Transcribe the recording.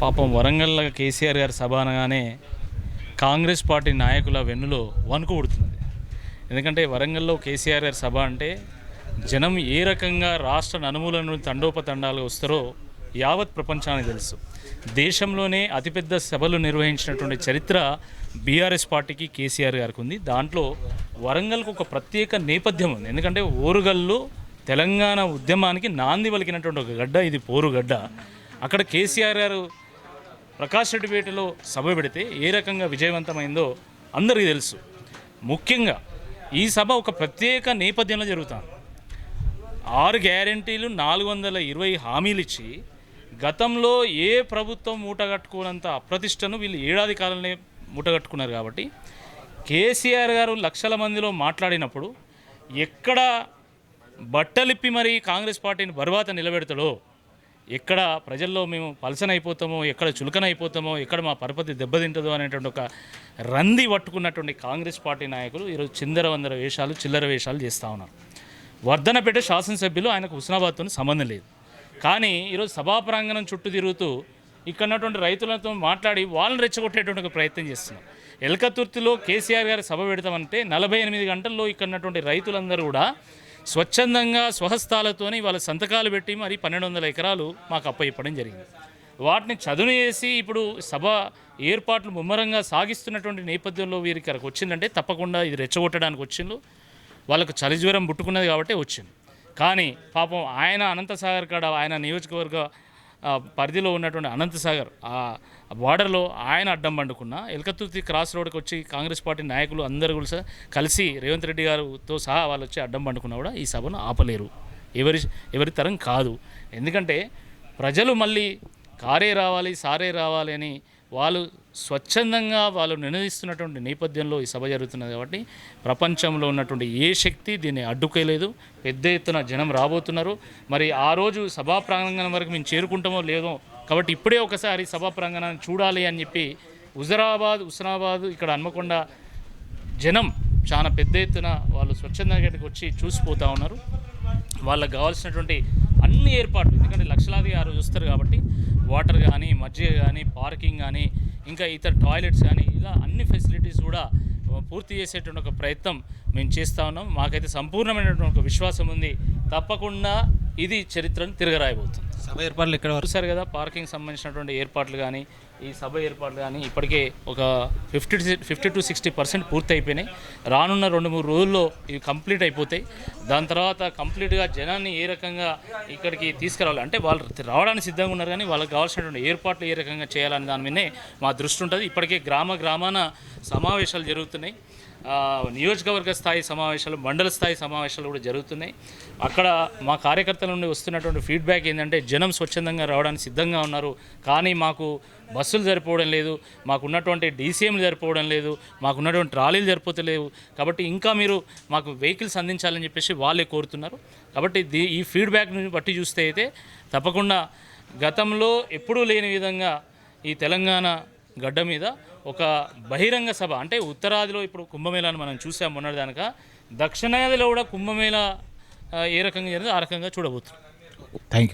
పాపం వరంగల్ కేసీఆర్ గారి సభ అనగానే కాంగ్రెస్ పార్టీ నాయకుల వెన్నులో వణుకు పుడుతున్నది ఎందుకంటే వరంగల్లో కేసీఆర్ గారి సభ అంటే జనం ఏ రకంగా రాష్ట్ర నలుమూల నుండి తండోపతండాలు వస్తారో యావత్ ప్రపంచానికి తెలుసు. దేశంలోనే అతిపెద్ద సభలు నిర్వహించినటువంటి చరిత్ర బీఆర్ఎస్ పార్టీకి కేసీఆర్ గారికి ఉంది. దాంట్లో వరంగల్కు ఒక ప్రత్యేక నేపథ్యం ఉంది. ఎందుకంటే ఓరుగల్లు తెలంగాణ ఉద్యమానికి నాంది పలికినటువంటి ఒక గడ్డ ఇది పోరుగడ్డ. అక్కడ కేసీఆర్ గారు ప్రకాష్ రెడ్డిపేటలో సభ పెడితే ఏ రకంగా విజయవంతమైందో అందరికీ తెలుసు. ముఖ్యంగా ఈ సభ ఒక ప్రత్యేక నేపథ్యంలో జరుగుతుంది. ఆరు గ్యారంటీలు నాలుగు వందల ఇరవై హామీలు ఇచ్చి గతంలో ఏ ప్రభుత్వం మూటగట్టుకోనంత అప్రతిష్టను వీళ్ళు ఏడాది కాలంలో మూటగట్టుకున్నారు కాబట్టి కేసీఆర్ గారు లక్షల మందిలో మాట్లాడినప్పుడు ఎక్కడ బట్టలిప్పి మరీ కాంగ్రెస్ పార్టీని బరువాత నిలబెడతాడో ఎక్కడ ప్రజల్లో మేము పలసన అయిపోతామో ఎక్కడ చులకన అయిపోతామో ఎక్కడ మా పరపతి దెబ్బతింటుందో అనేటువంటి ఒక రంది పట్టుకున్నటువంటి కాంగ్రెస్ పార్టీ నాయకులు ఈరోజు చిందర వందర వేషాలు చిల్లర వేషాలు చేస్తూ ఉన్నారు. వర్ధనపేట శాసనసభ్యులు ఆయనకు హుస్నాబాద్తో సంబంధం లేదు. కానీ ఈరోజు సభా ప్రాంగణం చుట్టూ తిరుగుతూ ఇక్కడ ఉన్నటువంటి రైతులతో మాట్లాడి వాళ్ళని రెచ్చగొట్టేటువంటి ఒక ప్రయత్నం చేస్తున్నాం. ఎల్కతుర్తిలో కేసీఆర్ గారి సభ పెడతామంటే నలభై ఎనిమిది గంటల్లో ఇక్కడ ఉన్నటువంటి రైతులందరూ కూడా స్వచ్ఛందంగా స్వహస్తాలతోని వాళ్ళ సంతకాలు పెట్టి మరి పన్నెండు వందల ఎకరాలు మాకు అప్పయిప్పడం జరిగింది. వాటిని చదును చేసి ఇప్పుడు సభ ఏర్పాట్లు ముమ్మరంగా సాగిస్తున్నటువంటి నేపథ్యంలో వీరికి ఇక్కడికి వచ్చిందంటే తప్పకుండా ఇది రెచ్చగొట్టడానికి వచ్చిండు వాళ్ళకు చలి జ్వరం పుట్టుకున్నది కాబట్టి వచ్చింది. కానీ పాపం ఆయన అనంతసాగర్ కాడ ఆయన నియోజకవర్గ పరిధిలో ఉన్నటువంటి అనంతసాగర్ ఆ బార్డర్లో ఆయన అడ్డం పండుకున్న ఎలకతుర్తి క్రాస్ రోడ్కి వచ్చి కాంగ్రెస్ పార్టీ నాయకులు అందరూ కూడా కలిసి రేవంత్ రెడ్డి గారితో సహా వాళ్ళు వచ్చి అడ్డం పండుకున్నా కూడా ఈ సభను ఆపలేరు. ఎవరి ఎవరి తరం కాదు. ఎందుకంటే ప్రజలు మళ్ళీ కారే రావాలి సారే రావాలి అని వాళ్ళు స్వచ్ఛందంగా వాళ్ళు నిర్ణయిస్తున్నటువంటి నేపథ్యంలో ఈ సభ జరుగుతున్నది కాబట్టి ప్రపంచంలో ఉన్నటువంటి ఏ శక్తి దీన్ని అడ్డుకోలేదు. పెద్ద ఎత్తున జనం రాబోతున్నారు. మరి ఆ రోజు సభా ప్రాంగణం వరకు మేము చేరుకుంటామో లేదో కాబట్టి ఇప్పుడే ఒకసారి సభా ప్రాంగణాన్ని చూడాలి అని చెప్పి హుజరాబాద్ హుస్నాబాద్ ఇక్కడ హన్మకొండ జనం చాలా పెద్ద ఎత్తున వాళ్ళు స్వచ్ఛందంగా వచ్చి చూసిపోతూ ఉన్నారు. వాళ్ళకి కావాల్సినటువంటి అన్ని ఏర్పాట్లు ఎందుకంటే లక్షలాది ఆ రోజు వస్తారు కాబట్టి వాటర్ కానీ మజ్జిగ కానీ పార్కింగ్ కానీ ఇంకా ఇతర టాయిలెట్స్ కానీ ఇలా అన్ని ఫెసిలిటీస్ కూడా పూర్తి చేసేటువంటి ఒక ప్రయత్నం మేము చేస్తూ ఉన్నాం. మాకైతే సంపూర్ణమైనటువంటి ఒక విశ్వాసం ఉంది. తప్పకుండా ఇది చరిత్రను తిరగరాయబోతుంది. సభ ఏర్పాట్లు ఇక్కడ చూసారు కదా? పార్కింగ్ సంబంధించినటువంటి ఏర్పాట్లు కానీ ఈ సభ ఏర్పాట్లు కానీ ఇప్పటికే ఒక fifty fifty to sixty percent పూర్తి అయిపోయినాయి రానున్న రెండు మూడు రోజుల్లో ఇవి కంప్లీట్ అయిపోతాయి. దాని తర్వాత కంప్లీట్గా జనాన్ని ఏ రకంగా ఇక్కడికి తీసుకురావాలి? అంటే వాళ్ళు రావడానికి సిద్ధంగా ఉన్నారు కానీ వాళ్ళకి కావాల్సినటువంటి ఏర్పాట్లు ఏ రకంగా చేయాలని దాని మీదనే మా దృష్టి ఉంటుంది. ఇప్పటికే గ్రామ గ్రామాన సమావేశాలు జరుగుతున్నాయి. నియోజకవర్గ స్థాయి సమావేశాలు మండల స్థాయి సమావేశాలు కూడా జరుగుతున్నాయి. అక్కడ మా కార్యకర్తల నుండి వస్తున్నటువంటి ఫీడ్బ్యాక్ ఏంటంటే జనం స్వచ్ఛందంగా రావడానికి సిద్ధంగా ఉన్నారు. కానీ మాకు బస్సులు సరిపోవడం లేదు మాకున్నటువంటి డీసీఎంలు సరిపోవడం లేదు మాకు ఉన్నటువంటి ట్రాలీలు సరిపోతలేవు. కాబట్టి ఇంకా మీరు మాకు వెహికల్స్ అందించాలని చెప్పేసి వాళ్ళే కోరుతున్నారు. కాబట్టి దీ ఈ ఫీడ్బ్యాక్ని బట్టి చూస్తే అయితే తప్పకుండా గతంలో ఎప్పుడూ లేని విధంగా ఈ తెలంగాణ గడ్డ మీద ఒక బహిరంగ సభ అంటే ఉత్తరాదిలో ఇప్పుడు కుంభమేళాను మనం చూసాం మొన్నటిదానక దక్షిణాదిలో కూడా కుంభమేళ ఏ రకంగా జరిగిందో ఆ రకంగా చూడబోతున్నాం. Thank you